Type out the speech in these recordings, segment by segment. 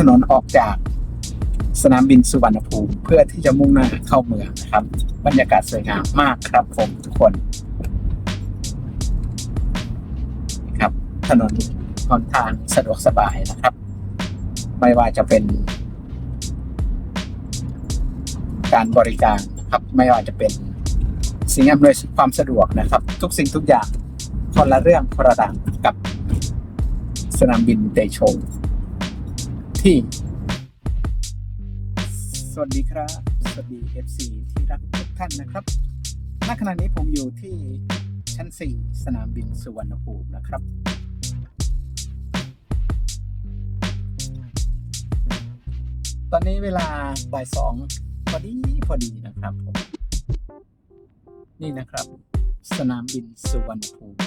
ถนนออกจากสนามบินสุวรรณภูมิเพื่อที่จะมุ่งหน้าเข้าเมืองนะครับ บรรยากาศสวยงามมากครับผมทุกคน ครับถนนหนทางสะดวกสบายนะครับ ไม่ว่าจะเป็น การบริการนะครับ ไม่ว่าจะเป็นสิ่งอำนวยความสะดวกนะครับ ทุกสิ่งทุกอย่างคนละเรื่องคนละดังกับสนามบินเตโช ที่ สวัสดีครับ สวัสดี FC ที่รักทุกท่านนะครับ ณ ขณะนี้ผมอยู่ที่ชั้น 4 สนามบินสุวรรณภูมินะครับ ตอนนี้เวลาบ่ายสองพอดีพอดีนะครับผม นี่นะครับ สนามบินสุวรรณภูมิ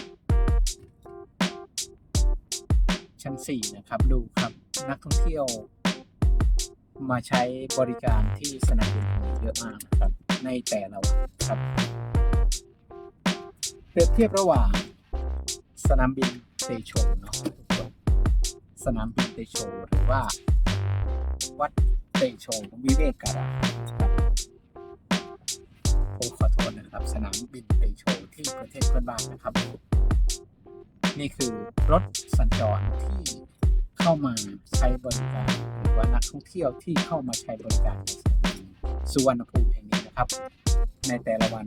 ชั้น 4 นะครับ ดูครับ นักท่องเที่ยวมาใช้บริการที่สนามบินเยอะมากนะครับ ในแต่ละวันครับ เปรียบเทียบระหว่างสนามบินเตโชเนาะสนามบินเตโชหรือว่า วัดเตโชวิเวกการามครับผมขอโทษนะครับ สนามบินเตโชที่ประเทศเพื่อนบ้านนะครับ นี่คือรถสัญจรที่ เข้ามาใช้บริการหรือว่านักท่องเที่ยวที่เข้ามาใช้บริการในสนามบินสุวรรณภูมิแห่งนี้นะครับ ในแต่ละวัน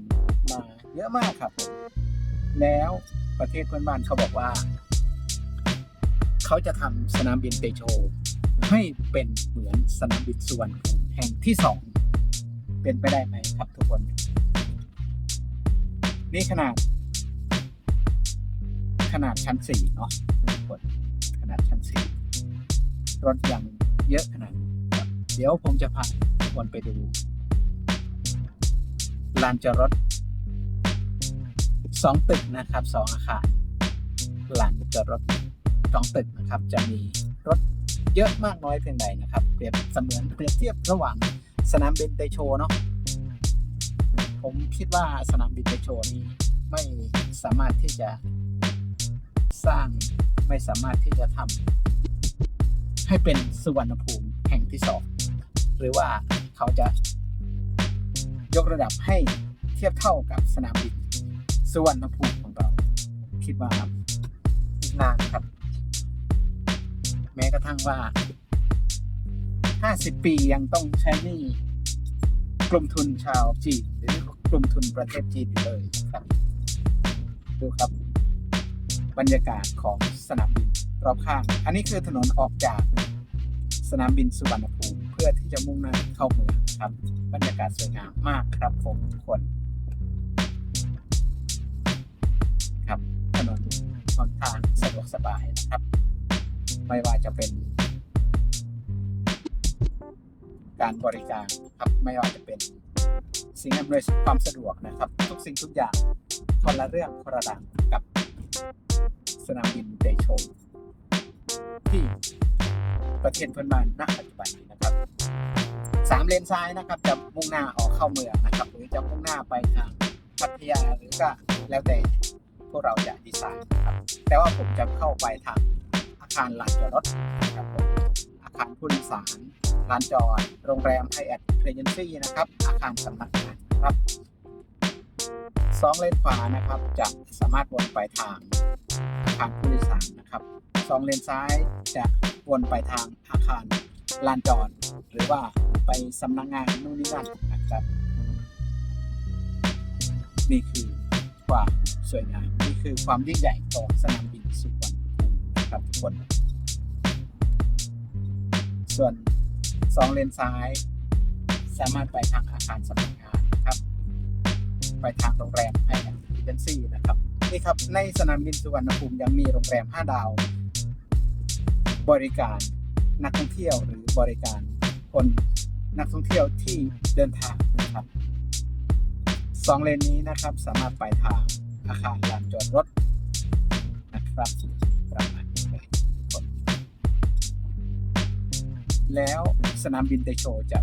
มาเยอะมากครับ แล้วประเทศเพื่อนบ้านเขาบอกว่า เขาจะทำสนามบินเตโชให้เป็นเหมือนสนามบินสุวรรณภูมิแห่งที่สองเป็นไปได้ไหมครับทุกคน นี่ขนาด ขนาดชั้นสี่เนาะทุกคนขนาดชั้นสี่ รถอยังเยอะขนาดเดี๋ยวผมจะพาทุกคนไปดูลานจอดรถสองตึกนะครับสองอาคารลานจอดรถสองตึกนะครับ จะมีรถเยอะมากน้อยเพียงใดนะครับ เปรียบเสมือนเปรียบเทียบระหว่างสนามบินเตโชเนาะผมคิดว่าสนามบินเตโชนี้ไม่สามารถที่จะสร้างไม่สามารถที่จะทำ ให้เป็นสุวรรณภูมิแห่งที่สองหรือว่าเขาจะยกระดับให้เทียบเท่ากับสนามบินสุวรรณภูมิของเรา คิดว่าอีกนานครับ แม้กระทั่งว่า 50 ปียังต้องใช้นี้กลุ่มทุนชาวจีนหรือกลุ่มทุนประเทศจีนอยู่เลยครับ ดูครับ บรรยากาศของสนามบินรอบข้าง อันนี้คือถนนออกจากสนามบินสุวรรณภูมิเพื่อที่จะมุ่งหน้าเข้าเมืองครับ บรรยากาศสวยงามมากครับผมทุกคน ครับถนนหนทางสะดวกสบายนะครับ ไม่ว่าจะเป็น การบริการครับไม่ว่าจะเป็นสิ่งอำนวยความสะดวกนะครับ ทุกสิ่งทุกอย่างคนละเรื่องคนละดังกับ สนามบินเตโชที่ประเทศเพื่อนบ้านณปัจจุบันนี้นะครับสามเลนซ้ายนะครับจะมุ่งหน้าออกเข้าเมืองนะครับหรือจะมุ่งหน้าไปทางพัทยาหรือก็แล้วแต่พวกเราจะดีไซน์นะครับแต่ว่าผมจะเข้าไปทางอาคารลานจอดรถนะครับอาคารผู้โดยสารลานจอดโรงแรมไฮแอทเรเจนซี่นะครับ อาคารสำนักงานครับ สองเลนขวานะครับจะสามารถวนไปทางอาคารผู้โดยสารนะครับสองเลนซ้ายจะวนไปทางอาคารลานจอดหรือว่าไปสำนักงานนู่นนี่นั่นนะครับ นี่คือความสวยงามนี่คือความยิ่งใหญ่ของสนามบินสุวรรณภูมินะครับทุกคน ส่วนสองเลนซ้าย สามารถไปทางอาคารสำนักงาน ไปทางโรงแรมไฮแอทเอเจนซี่นะครับนี่ครับในสนามบินสุวรรณภูมิยังมีโรงแรม 5 ดาว บริการนักท่องเที่ยวหรือบริการคนนักท่องเที่ยวที่เดินทางนะครับสองเลนนี้นะครับสามารถไปทางอาคารลานจอดรถนะครับประมาณนี้เลยแล้วสนามบินเตโชจะ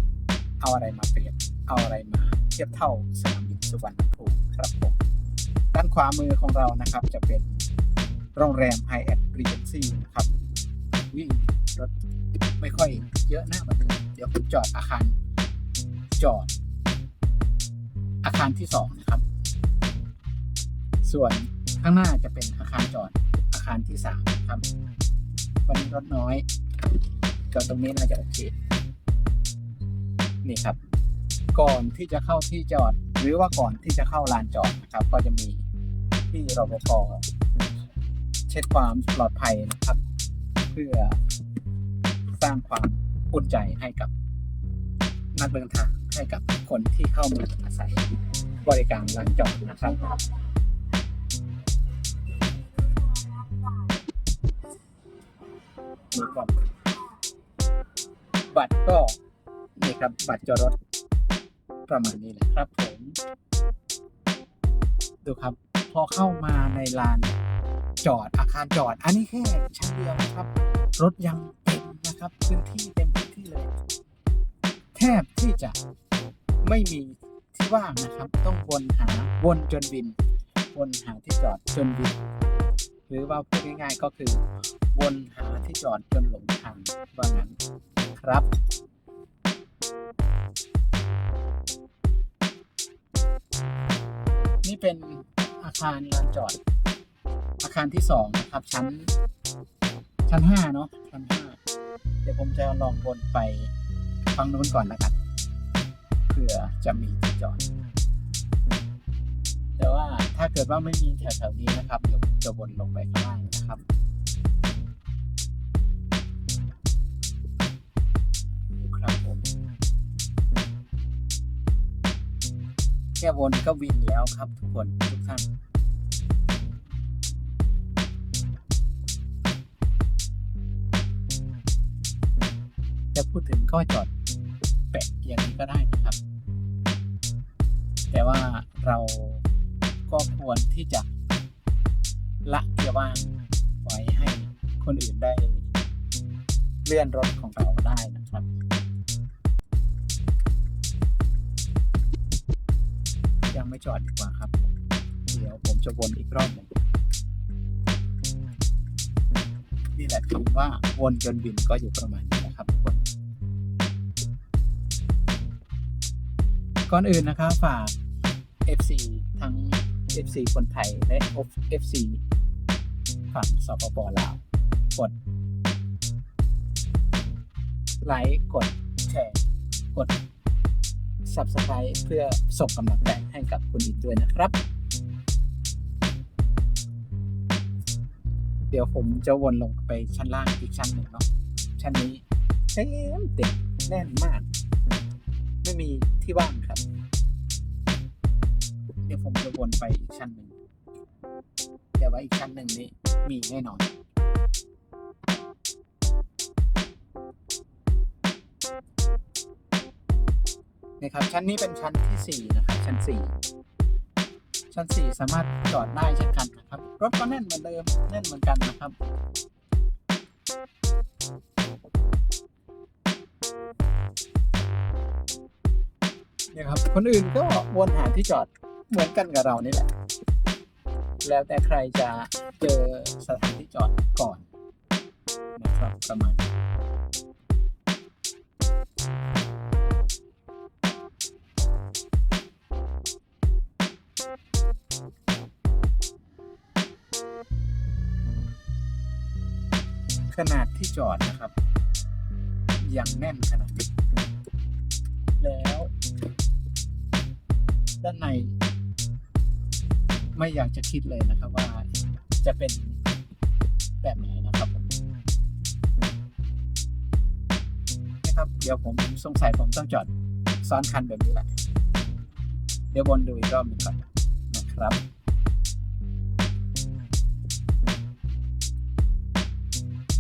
เอาอะไรมาเปรียบเอาอะไรมา เทียบเท่าสนามบินสุวรรณภูมิครับผมด้านขวามือของเรานะครับจะเป็นโรงแรมไฮแอทรีเจนซี่นะครับวิ่งรถไม่ค่อยเยอะนะวันนี้เดี๋ยวผมจอดอาคารจอด อาคารที่สองนะครับ ส่วนข้างหน้าจะเป็นอาคารจอดอาคารที่สามครับ วันนี้รถน้อยจอดตรงนี้น่าจะโอเค นี่ครับ ก่อนที่จะเข้าที่จอด หรือว่าก่อนที่จะเข้าลานจอดนะครับ ก็จะมีที่รปภเช็ดความปลอดภัยนะครับ เพื่อสร้างความอุ่นใจให้กับนักเดินทางให้กับคนที่เข้ามาอาศัยบริการลานจอดนะครับมีความบัตรก็นี่ครับบัตรจอดรถ ประมาณนี้เลยครับผมดูครับ พอเข้ามาในลานจอดอาคารจอด อันนี้แค่ชั้นเดียวนะครับ รถยังเต็มนะครับพื้นที่เต็มพื้นที่เลย แทบที่จะไม่มีที่ว่างนะครับ ต้องวนหาวนจนวิน วนหาที่จอดจนวิน หรือว่าพูดง่ายๆก็คือ วนหาที่จอดจนหลงทางว่างั้นครับ เป็นอาคารลานจอด อาคารที่สองนะครับ ชั้น ชั้นห้าเนาะชั้นห้าเดี๋ยวผมจะลองวนไปฟังนู้นก่อนแล้วกันเผื่อจะมีที่จอด แต่ว่าถ้าเกิดว่าไม่มีแถวๆนี้นะครับ เดี๋ยวจะวนลงไปข้างล่าง ค่วนก็วินแล้วครับทุกคนทุกท่านจะพูดถึงก็จอดแปะอย่างนี้ก็ได้นะครับ แต่ว่าเราก็ควรที่จะละเกียร์ว่างไว้ให้คนอื่นได้เลื่อนรถของเราได้นะครับ ยังไม่จอดดีกว่าครับ เดี๋ยวผมจะวนอีกรอบหนึ่งนี่แหละคำว่าวนจนบินก็อยู่ประมาณนี้นะครับทุกคนก่อนอื่นนะครับฝาก FC ทั้ง FC คนไทยและ FC ฝั่งสปปลาวกด ไลค์กดแชร์กด Subscribe เพื่อส่งกำลังใจให้กับคุณอีกด้วยนะครับ เดี๋ยวผมจะวนลงไปชั้นล่างอีกชั้นหนึ่งเนาะชั้นนี้เต็มเต็มแน่นมาก ไม่มีที่ว่างครับ เดี๋ยวผมจะวนไปอีกชั้นหนึ่งแต่ว่าอีกชั้นหนึ่งนี้มีแน่นอน นี่ครับ ชั้นนี้เป็นชั้นที่สี่นะครับ ชั้นสี่ชั้นสี่สามารถจอดได้เช่นกันนะครับ รถก็แน่นเหมือนเดิม แน่นเหมือนกันนะครับ เนี่ยครับ คนอื่นก็วนหาที่จอดเหมือนกันกับเรานี่แหละ แล้วแต่ใครจะเจอสถานที่จอดก่อนนะครับประมาณนี้ ขนาดที่จอดนะครับ ยังแน่นขนาดนี้แล้ว ด้านใน ไม่อยากจะคิดเลยนะครับว่าจะเป็นแบบไหนนะครับนะครับ เดี๋ยวผมสงสัยผมต้องจอดซ้อนคันแบบนี้แหละ เดี๋ยววนดูอีกรอบหนึ่งก่อนนะครับ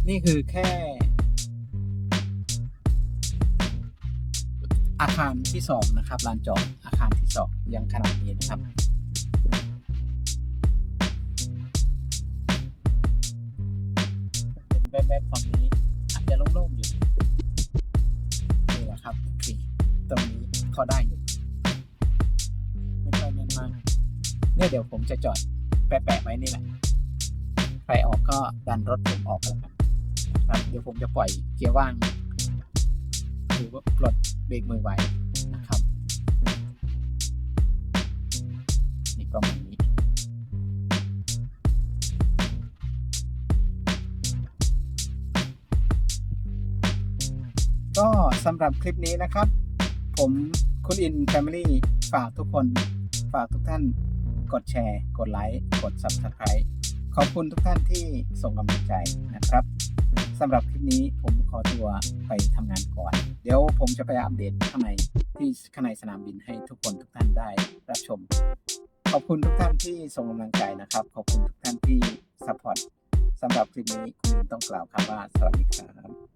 นี่คือแค่ อาคารที่สองนะครับลานจอดอาคารที่สองยังขนาดนี้นะครับเป็นแบบๆฝั่งนี้อาจจะโล่งๆอยู่นี่แหละครับนี่ตรงนี้พอได้อยู่ไม่ค่อยแน่นมากเนี่ยเดี๋ยวผมจะจอดแปะๆไว้นี่แหละใครออกก็ดันรถผมออกแล้วกัน ครับเดี๋ยวผมจะปล่อยเกียร์ว่างหรือว่าปลดเบรกมือไว้นะครับนี่ก็มีนี้ก็สำหรับคลิปนี้นะครับ ผมคุณอินแฟมิลี่ฝากทุกคนฝากทุกท่านกดแชร์ กดไลค์ กด Subscribe ขอบคุณทุกท่านที่ส่งกำลังใจนะครับ สำหรับคลิปนี้ผมขอตัวไปทำงานก่อน เดี๋ยวผมจะไปอัปเดตข้างในที่ข้างในสนามบินให้ทุกคนทุกท่านได้รับชม ขอบคุณทุกท่านที่ส่งกำลังใจนะครับ ขอบคุณทุกท่านที่ซัพพอร์ตสำหรับคลิปนี้คุณต้องกล่าวคำว่าสวัสดีครับ